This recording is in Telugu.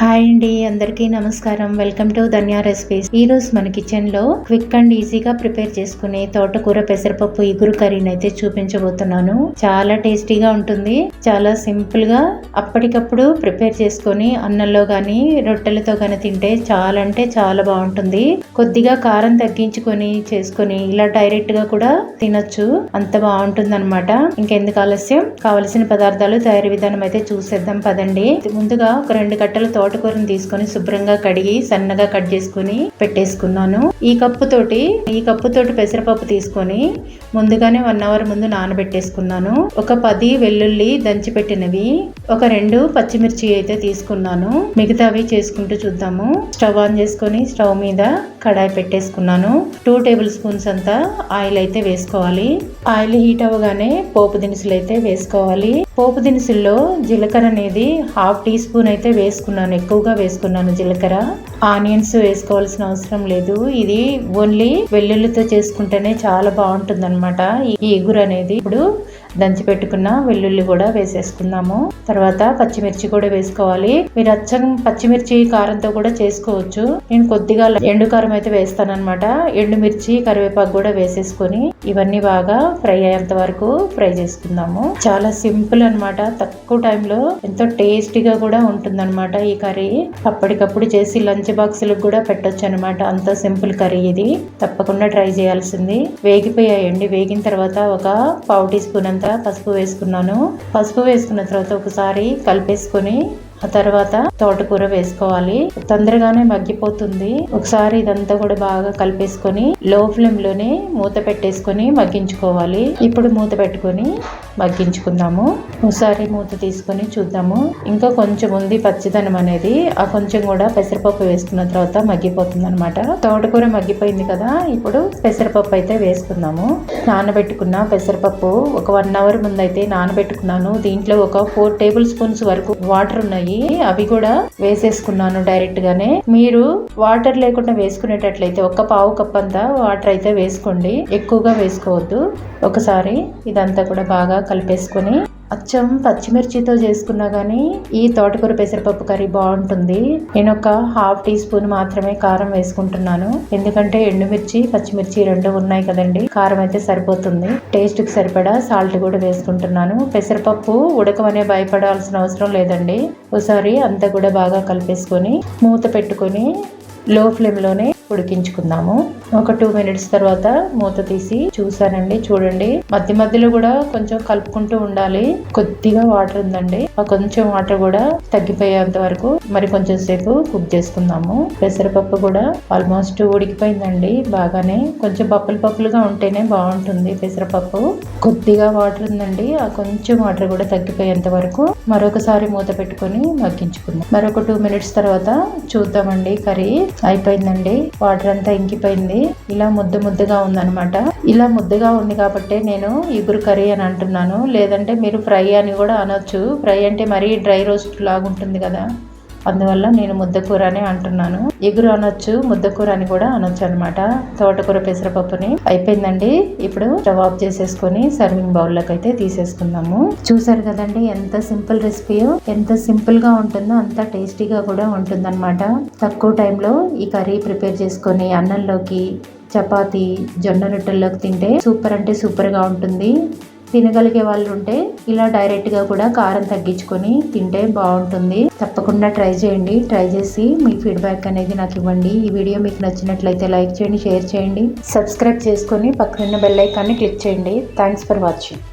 హాయ్ అండి అందరికీ నమస్కారం. Welcome to Dhanya recipes. ఈ రోజు మన కిచెన్లో క్విక్ అండ్ ఈజీగా ప్రిపేర్ చేసుకునే తోటకూర పెసరపప్పు ఇగురు కర్రీని అయితే చూపించబోతున్నాను. చాలా టేస్టీగా ఉంటుంది. చాలా సింపుల్గా అప్పటికప్పుడు ప్రిపేర్ చేసుకొని అన్నంలో గాని రొట్టెలతో గాని తింటే చాలా అంటే చాలా బాగుంటుంది. కొద్దిగా కారం తగ్గించుకొని చేసుకొని ఇలా డైరెక్ట్గా కూడా తినొచ్చు. అంత బాగుంటుంది అనమాట ఇంకెందుకు ఆలస్యం? కావలసిన పదార్థాలు తయారీ విధానం అయితే చూసేద్దాం పదండి. ముందుగా ఒక రెండు కట్టలు తోట తోటకూరని తీసుకొని శుభ్రంగా కడిగి సన్నగా కట్ చేసుకుని పెట్టేసుకున్నాను. ఈ కప్పు తోటి ఈ కప్పు తోటి పెసరపప్పు తీసుకొని ముందుగానే వన్ అవర్ ముందు నానబెట్టేసుకున్నాను. ఒక పది వెల్లుల్లి దంచి పెట్టినవి ఒక రెండు పచ్చిమిర్చి అయితే తీసుకున్నాను. మిగతావి చేసుకుంటూ చూద్దాము. స్టవ్ ఆన్ చేసుకొని స్టవ్ మీద కడాయి పెట్టేసుకున్నాను. టూ టేబుల్ స్పూన్స్ అంతా ఆయిల్ అయితే వేసుకోవాలి. ఆయిల్ హీట్ అవ్వగానే పోపు దినుసులు అయితే వేసుకోవాలి. పోపు దినుసుల్లో జీలకర్ర అనేది హాఫ్ టీ స్పూన్ అయితే వేసుకున్నాను ఎక్కువగా వేసుకున్నాను జీలకర్ర. ఆనియన్స్ వేసుకోవాల్సిన అవసరం లేదు. ఇది ఓన్లీ వెల్లుల్లితో చేసుకుంటేనే చాలా బాగుంటుంది అనమాట ఈ ఎగురు అనేది ఇప్పుడు దంచి పెట్టుకున్న వెల్లుల్లి కూడా వేసేసుకుందాము. తర్వాత పచ్చిమిర్చి కూడా వేసుకోవాలి. మీరు అచ్చం పచ్చిమిర్చి కారంతో కూడా చేసుకోవచ్చు. నేను కొద్దిగా ఎండు కారం అయితే వేస్తాను అనమాట ఎండుమిర్చి కరివేపాకు కూడా వేసేసుకొని ఇవన్నీ బాగా ఫ్రై అయ్యేంత వరకు ఫ్రై చేసుకుందాము. చాలా సింపుల్ అనమాట తక్కువ టైంలో ఎంతో టేస్టీగా కూడా ఉంటుంది అనమాట ఈ కర్రీ. అప్పటికప్పుడు చేసి లంచ్ బాక్సులకు కూడా పెట్టొచ్చు అనమాట అంత సింపుల్ కర్రీ ఇది. తప్పకుండా ట్రై చేయాల్సింది. వేగిపోయాయండి. వేగిన తర్వాత ఒక పావు టీ స్పూన్ అంతా పసుపు వేసుకున్నాను. పసుపు వేసుకున్న తర్వాత ఒకసారి కలిపేసుకొని ఆ తర్వాత తోటకూర వేసుకోవాలి. తొందరగానే మగ్గిపోతుంది. ఒకసారి ఇదంతా కూడా బాగా కలిపేసుకొని లో ఫ్లేమ్లోనే మూత పెట్టేసుకొని మగ్గించుకోవాలి. ఇప్పుడు మూత పెట్టుకొని మగ్గించుకుందాము. ఒకసారి మూత తీసుకొని చూద్దాము. ఇంకా కొంచెం ఉంది పచ్చిదనం అనేది. ఆ కొంచెం కూడా పెసరపప్పు వేసుకున్న తర్వాత మగ్గిపోతుంది అనమాట తోటకూర మగ్గిపోయింది కదా ఇప్పుడు పెసరపప్పు అయితే వేసుకుందాము. నానబెట్టుకున్న పెసరపప్పు ఒక వన్ అవర్ ముందు అయితే నానబెట్టుకున్నాను. దీంట్లో ఒక ఫోర్ టేబుల్ స్పూన్స్ వరకు వాటర్ ఉన్నాయి. అవి కూడా వేసేసుకున్నాను డైరెక్ట్ గానే. మీరు వాటర్ లేకుండా వేసుకునేటట్లయితే ఒక పావు కప్ అంతా వాటర్ అయితే వేసుకోండి. ఎక్కువగా వేసుకోవద్దు. ఒకసారి ఇదంతా కూడా బాగా కలిపేసుకొని అచ్చం పచ్చిమిర్చితో చేసుకున్నా కానీ ఈ తోటకూర పెసరపప్పు కర్రీ బాగుంటుంది. నేను ఒక హాఫ్ టీ స్పూన్ మాత్రమే కారం వేసుకుంటున్నాను. ఎందుకంటే ఎండుమిర్చి పచ్చిమిర్చి రెండు ఉన్నాయి కదండి. కారం అయితే సరిపోతుంది. టేస్ట్కి సరిపడా సాల్ట్ కూడా వేసుకుంటున్నాను. పెసరపప్పు ఉడకమనే భయపడాల్సిన అవసరం లేదండి. ఒకసారి అంతా కూడా బాగా కలిపేసుకొని మూత పెట్టుకొని లో ఫ్లేమ్లోనే ఉడికించుకుందాము. ఒక టూ మినిట్స్ తర్వాత మూత తీసి చూసానండి చూడండి. మధ్య మధ్యలో కూడా కొంచెం కలుపుకుంటూ ఉండాలి. కొద్దిగా వాటర్ ఉందండి. ఆ కొంచెం వాటర్ కూడా తగ్గిపోయేంత వరకు మరి కొంచెం సేపు కుక్ చేసుకుందాము. పెసరపప్పు కూడా ఆల్మోస్ట్ ఉడికిపోయిందండి బాగానే. కొంచెం పప్పులు పప్పులుగా ఉంటేనే బాగుంటుంది పెసరపప్పు. కొద్దిగా వాటర్ ఉందండి. ఆ కొంచెం వాటర్ కూడా తగ్గిపోయేంత వరకు మరొకసారి మూత పెట్టుకొని మగ్గించుకుందాం. మరొక టూ మినిట్స్ తర్వాత చూద్దామండి కర్రీ అయిపోయిందండి. వాటర్ అంతా ఇంకిపోయింది. ఇలా ముద్ద ముద్దగా ఉందనమాట ఇలా ముద్దగా ఉంది కాబట్టి నేను ఇగురు కర్రీ అని అంటున్నాను. లేదంటే మీరు ఫ్రై అని కూడా అనొచ్చు. ఫ్రై అంటే మరీ డ్రై రోస్ట్ లాగా ఉంటుంది కదా. అందువల్ల నేను ముద్దకూర అని అంటున్నాను. ఎగురు అనొచ్చు ముద్దకూర అని కూడా అనొచ్చు అనమాట తోటకూర పెసరపప్పుని అయిపోయిందండి. ఇప్పుడు స్టవ్ ఆఫ్ చేసేసుకొని సర్వింగ్ బౌల్లోకి అయితే తీసేసుకుందాము. చూసారు కదండి ఎంత సింపుల్ రెసిపీయో ఎంత సింపుల్గా ఉంటుందో అంత టేస్టీగా కూడా ఉంటుందన్నమాట. తక్కువ టైంలో ఈ కర్రీ ప్రిపేర్ చేసుకొని అన్నంలోకి చపాతి జొన్న రొట్టెల్లోకి తింటే సూపర్ అంటే సూపర్గా ఉంటుంది. తినగలిగే వాళ్ళు ఉంటే ఇలా డైరెక్ట్గా కూడా కారం తగ్గించుకొని తింటే బాగుంటుంది. తప్పకుండా ట్రై చేయండి. ట్రై చేసి మీ ఫీడ్బ్యాక్ అనేది నాకు ఇవ్వండి. ఈ వీడియో మీకు నచ్చినట్లయితే లైక్ చేయండి షేర్ చేయండి. సబ్స్క్రైబ్ చేసుకొని పక్కనున్న బెల్ ఐకాన్ని క్లిక్ చేయండి. Thanks for watching